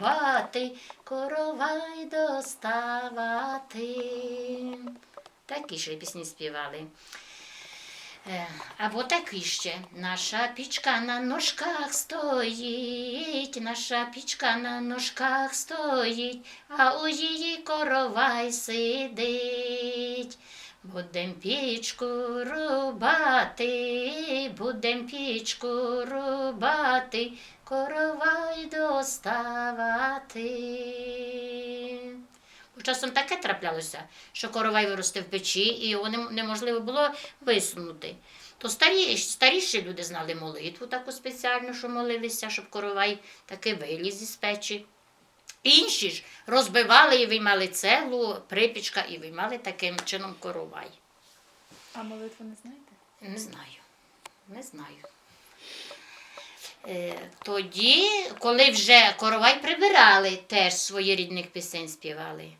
рубати, коровай доставати. Такі ще пісні співали. Е, Або такі ще. Наша пічка на ножках стоїть, наша пічка на ножках стоїть, а у її коровай сидить. Будем пічку рубати, будем пічку рубати, коровай доставати. Бо Часом таке траплялося, що коровай виросте в печі, і його неможливо було висунути. То старі, старіші люди знали молитву таку спеціальну, що молилися, щоб коровай таки виліз із печі. Інші ж розбивали і виймали цеглу, припічка і виймали таким чином коровай. А молитву не знаєте? Не знаю. Не знаю. Е, тоді, коли вже коровай прибирали, теж своєрідних пісень співали.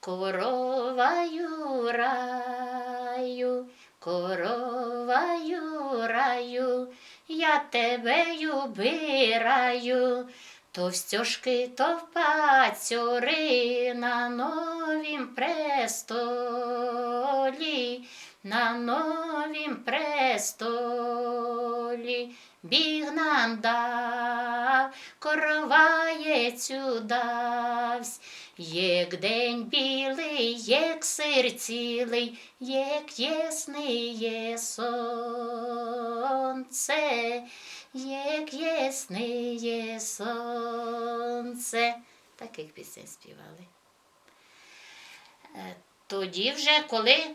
Короваю раю, короваю раю, я тебе любираю. Товстьошки товпацьори на новім престолі, на новім престолі. Біг нам дав, короваєцю давсь, як день білий, як сир цілий, як ясне сонце, як ясне сонце. Таких пісень співали. Е, Тоді вже, коли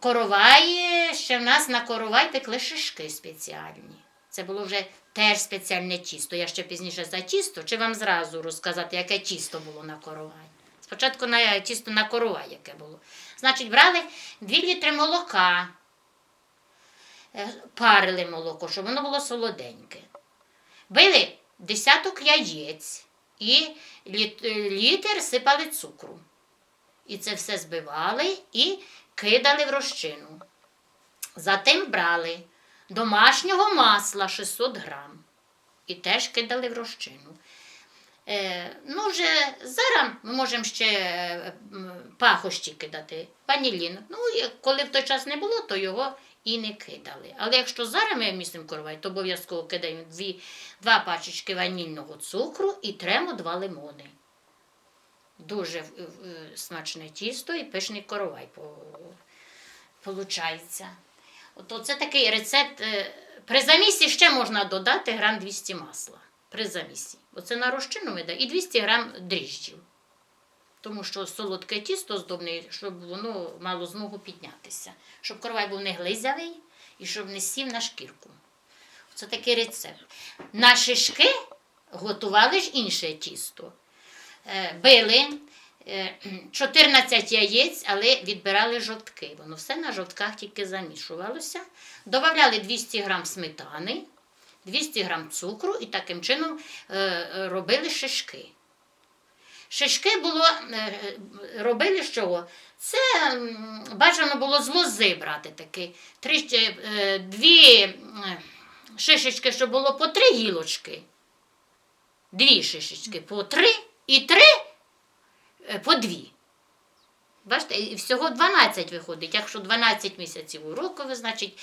коровай, ще в нас на коровай пекли шишки спеціальні. Це було вже теж спеціальне тісто. Я ще пізніше за тісто, чи вам зразу розказати, яке тісто було на коровай? Спочатку на тісто на коровай, яке було. Значить, брали 2 літри молока, парили молоко, щоб воно було солоденьке. Били десяток яєць і е, літр сипали цукру. І це все збивали і кидали в розчину. Затим брали домашнього масла 600 грам і теж кидали в розчину. Е, ну, вже зараз ми можемо ще е, пахощі кидати, ванілін. Ну, коли в той час не було, то його і не кидали. Але якщо зараз ми місимо коровай, то обов'язково кидаємо дві, два пачечки ванільного цукру і тремо два лимони. Дуже е, е, смачне тісто і пишний коровай по- получається. От це такий рецепт. е, При замісі ще можна додати грам 200 масла. При замісі. Оце на розчину ми даємо. І 200 грам дріжджів. Тому що солодке тісто здобне, щоб воно мало змогу піднятися. Щоб коровай був не глизявий і щоб не сів на шкірку. Це такий рецепт. На шишки готували ж інше тісто. Е, Били е, 14 яєць, але відбирали жовтки. Воно все на жовтках тільки замішувалося. Добавляли 200 грам сметани, 200 грам цукру і таким чином е, е, робили шишки. Шишки було, е, робили з чого? Це бажано було з лози брати такі. Три, е, дві е, шишечки, щоб було по три гілочки. Дві шишечки по три і три е, по дві. Бачите, і всього 12 виходить. Якщо 12 місяців у року, значить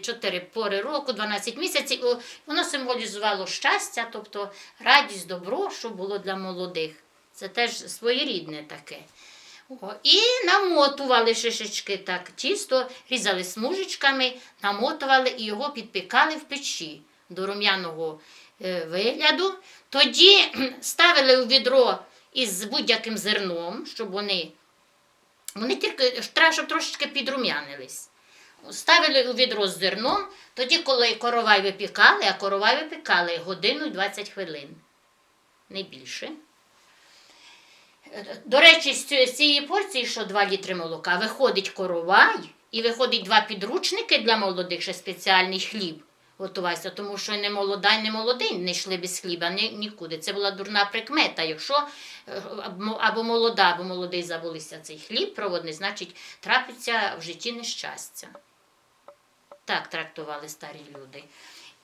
4 пори року, 12 місяців, воно символізувало щастя, тобто радість, добро, що було для молодих. Це теж своєрідне таке. О, і намотували шишечки так, тісто, різали смужечками, намотували і його підпікали в печі до рум'яного е, вигляду. Тоді ставили у відро із будь-яким зерном, щоб вони, вони тільки треба, щоб трошечки підрум'янились. Ставили у відро з зерном, тоді, коли коровай випікали, а коровай випікали годину і 20 хвилин. Не більше. До речі, з цієї порції, що 2 літри молока, виходить коровай і виходить два підручники для молодих, ще спеціальний хліб готувався, тому що не молода, і не молодий не йшли без хліба ні, нікуди. Це була дурна прикмета. Якщо е, або молода, або молодий забулися цей хліб проводний, значить трапиться в житті нещастя. Так трактували старі люди.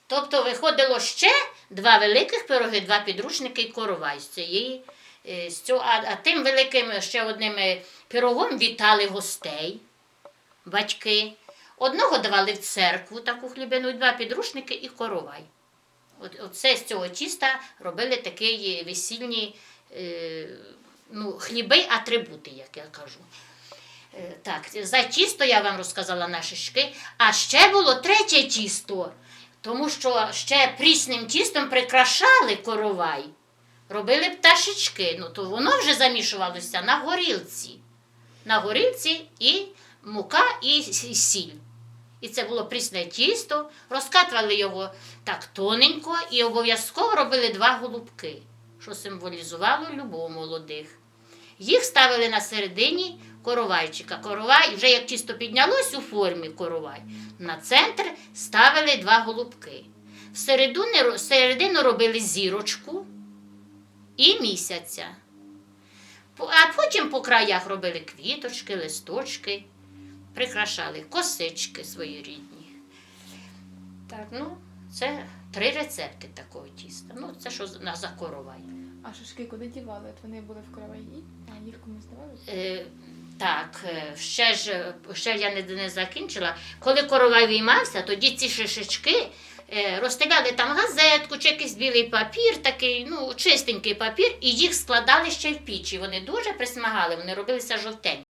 Тобто виходило ще два великих пироги, два підручники і коровай з цієї. Е, а, а тим великим ще одним е, пирогом вітали гостей, батьки. Одного давали в церкву таку хлібину, і два підручники і коровай. От, оце з цього тіста робили такі весільні е, ну, хліби, атрибути, як я кажу. Е, Так, за тісто я вам розказала на шишки. А ще було третє тісто, тому що ще прісним тістом прикрашали коровай. Робили пташечки, ну то воно вже замішувалося на горілці. На горілці і мука, і сіль. І це було прісне тісто, розкатували його так тоненько і обов'язково робили два голубки, що символізувало любов молодих. Їх ставили на середині коровайчика. Коровай, вже як тісто піднялось у формі коровай, на центр ставили два голубки. Всередину, середину робили зірочку і місяця. А потім по краях робили квіточки, листочки, прикрашали косички свої рідні. Так, ну, це три рецепти такого тіста. Ну, це що на закоровай. А шишки куди дівали? От вони були в кроваї, а їх комусь давали? Е, так, е, ще ж ще я не, не закінчила. Коли коровай виймався, тоді ці шишечки розстеляли там газетку чи якийсь білий папір, такий, ну, чистенький папір, і їх складали ще в пічі. Вони дуже присмагали, вони робилися жовтенькі.